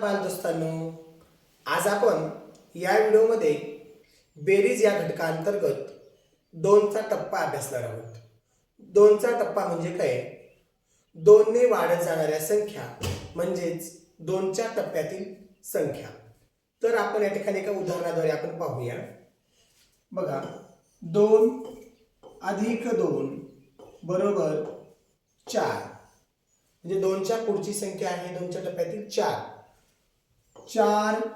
बालदोस्तांनो आज आपण या व्हिडिओमध्ये बेरीज या घटकांतर्गत दोनचा टप्पा अभ्यासणार आहोत. दोनचा टप्पा म्हणजे काय? दोनने वाढत जाणाऱ्या संख्या म्हणजेच दोनच्या टप्प्यातील संख्या. तर आपण या ठिकाणी एका उदाहरणाद्वारे आपण पाहूया. बघा दोन अधिक दोन बरोबर चार. म्हणजे दोनच्या पुढची संख्या आहे दोनच्या टप्प्यातील चार. चार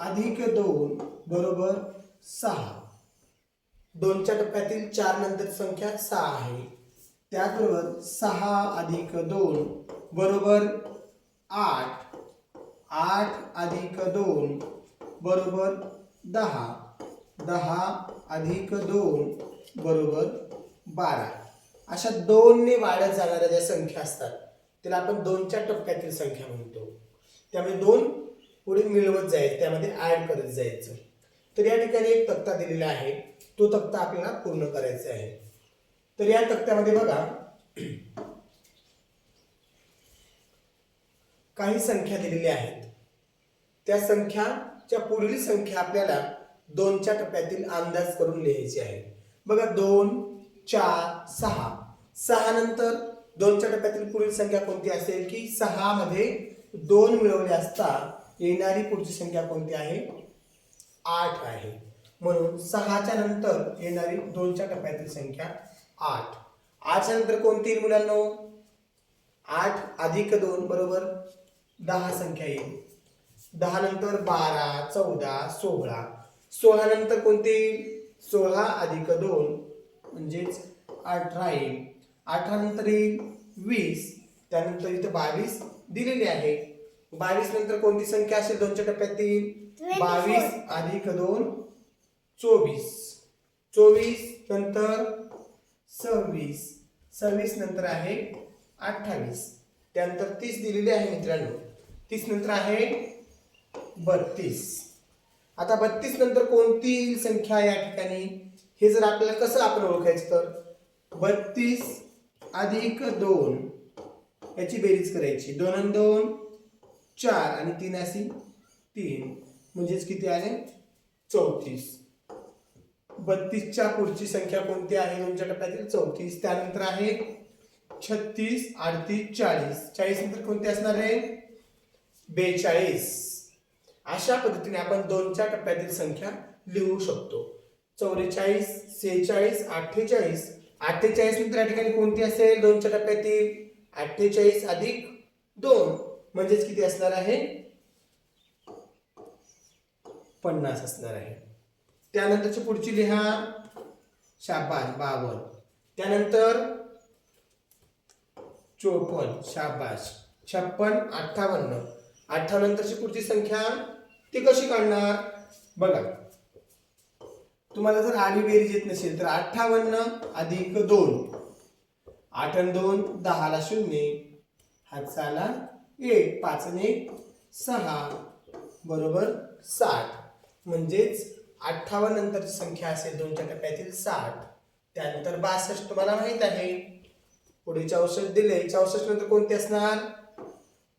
अधिक दोन बरोबर सहा. दोनच्या टप्प्यातील चार नंतर संख्या सहा आहे. त्याचबरोबर सहा अधिक दोन बरोबर आठ. आठ अधिक दोन बरोबर दहा. दहा अधिक दोन बरोबर बारा. अशा दोनने वाढत जाणाऱ्या ज्या संख्या असतात त्याला आपण दोनच्या टप्प्यातील संख्या म्हणतो. त्यामुळे दोन पुढे मिळवत जायचं त्यामध्ये ॲड करत जायचं. तर या ठिकाणी एक तक्ता दिलेला आहे. तो तक्ता आपल्याला पूर्ण करायचा आहे. तर या तक्त्यामध्ये बघा काही संख्या दिलेल्या आहेत. त्या संख्याच्या पुढील संख्या आपल्याला दोनच्या टप्प्यातील अंदाज करून लिहायची आहे. बघा दोन चार सहा. सहा नंतर दोनच्या टप्प्यातील पुढील संख्या कोणती असेल की सहा मध्ये दोन मिळवले असता येणारी पुढची संख्या कोणती आहे? आठ आहे. म्हणून सहाच्या नंतर येणारी दोनच्या टप्प्यातील संख्या आठ. आठच्या नंतर कोणती येईल मुलांनो? आठ अधिक दोन बरोबर दहा संख्या येईल. दहा नंतर बारा चौदा सोळा. सोळा नंतर कोणती येईल? सोळा अधिक दोन म्हणजेच अठरा येईल. अठरा नंतर येईल वीस. त्यानंतर इथं बावीस दिलेली आहे. बावीस नंतर कोणती संख्या असेल? दोनच्या टप्प्यात येईल बावीस अधिक दोन चोवीस. चोवीस नंतर सव्वीस. सव्वीस नंतर आहे अठ्ठावीस. त्यानंतर तीस दिलेली आहे मित्रांनो. तीस नंतर आहे बत्तीस. आता बत्तीस नंतर कोणती संख्या या ठिकाणी? हे जर आपल्याला कसं आपण ओळखायचं तर? बत्तीस अधिक दोन. याची बेरीज करायची. दोन आणि दोन चार आणि तीन असी तीन. म्हणजेच किती आले चौतीस. बत्तीसच्या पुढची संख्या कोणती आहे? दोनच्या टप्प्यातील चौतीस. त्यानंतर आहे छत्तीस अडतीस चाळीस. चाळीस नंतर कोणते असणार आहे? बेचाळीस. अशा पद्धतीने आपण दोनच्या टप्प्यातील संख्या लिहू शकतो. चौवेचाळीस सेहेचाळीस अठ्ठेचाळीस. अठ्ठेचाळीस नंतर या ठिकाणी कोणती असेल? दोनच्या टप्प्यातील अठ्ठेचाळीस अधिक दोन. म्हणजेच किती असणार आहे? पन्नास असणार आहे. त्यानंतरची पुढची लिहा. शाबास बावन. त्यानंतर चोपन्न शाबाश छप्पन अठ्ठावन्न. अठ्ठावन्नंतरची पुढची संख्या ती कशी काढणार? बघा. तुम्हाला जर आडी बेरीज येत नसेल तर अठ्ठावन्न अधिक दोन. आठ दोन दहाला शून्य. हातसाला एक पाच आणि एक सहा बरोबर साठ. म्हणजेच अठ्ठावन्न नंतरची संख्या असेल दोनच्या टप्प्यातील साठ. त्यानंतर बासष्ट तुम्हाला माहीत आहे. पुढे चौसष्ट दिले. चौसष्ट नंतर कोणते असणार?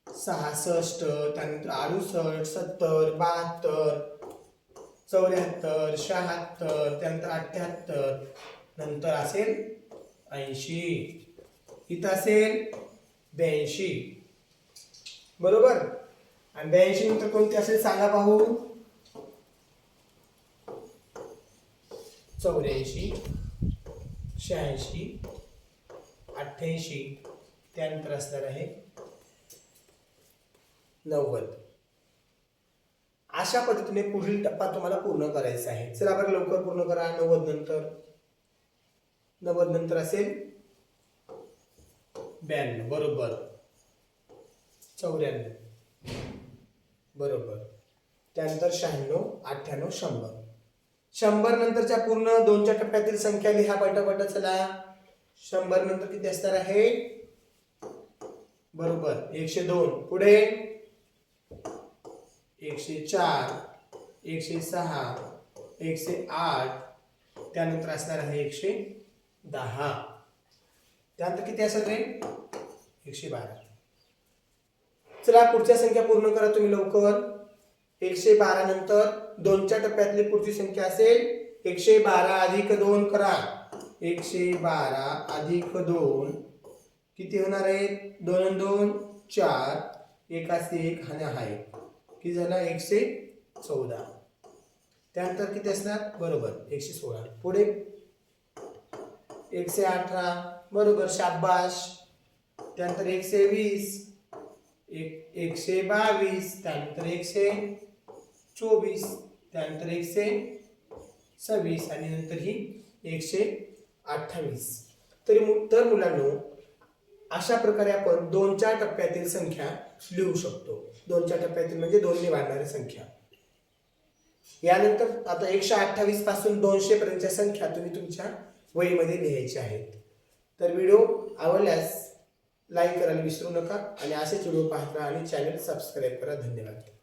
सहासष्ट त्यानंतर अडुसष्ट सत्तर बहात्तर चौऱ्याहत्तर शहात्तर त्यानंतर अठ्ठ्याहत्तर नंतर असेल ऐंशी. इथं असेल ब्याऐंशी. बरोबर? आणि ब्याऐंशी नंतर कोणते असेल सांगा पाहू. चौऱ्याऐंशी शहाऐंशी अठ्ठ्याऐंशी त्यानंतर असणार आहे नव्वद. अशा पद्धतीने पुढील टप्पा तुम्हाला पूर्ण करायचा आहे. चला बरं लवकर पूर्ण करा. नव्वद नंतर. नव्वद नंतर असेल ब्याण्णव. बरोबर. चौऱ्याण्णव. बरोबर. त्यानंतर शहाण्णव अठ्ठ्याण्णव शंभर. शंभर नंतरच्या पूर्ण दोनच्या टप्प्यातील संख्या लिहा पटापट चला. शंभर नंतर किती असणार आहे? बरोबर. एकशे दोन. पुढे. एकशे चार एकशे सहा एकशे आठ. त्यानंतर असणार आहे एकशे दहा. त्यानंतर किती असणार रे एकशे बारा. चला पुढच्या संख्या पूर्ण करा तुम्ही लवकर. एकशे बारा नंतर दोनच्या टप्प्यातली पुढची संख्या असेल एकशे बारा अधिक दोन करा. एकशे बारा अधिक दोन किती होणार आहे दोन दोन चार. एकाचे एक आणि हा किती झाला? एकशे चौदा. त्यानंतर किती असणार? बरोबर एकशे सोळा. पुढे. एकशे अठरा बरोबर शाबाश. त्यानंतर एकशे वीस. एक एकशे बावीस त्यानंतर एकशे चोवीस त्यानंतर एकशे सव्वीस आणि नंतर ही एकशे अठ्ठावीस. तरी मु- तर मुलांनो अशा प्रकारे आपण दोन चार टप्प्यातील संख्या लिहू शकतो. दोन चार टप्प्यातील म्हणजे दोन्ही वाढणारी संख्या. यानंतर आता एकशे अठ्ठावीसपासून दोनशे पर्यंतच्या संख्या तुम्ही तुमच्या वहीमध्ये लिहायच्या आहेत. तर व्हिडिओ आवडल्यास लाईक करायला विसरू नका. आणि असेच व्हिडिओ पाहत राहा आणि चॅनल सबस्क्राईब करा. धन्यवाद.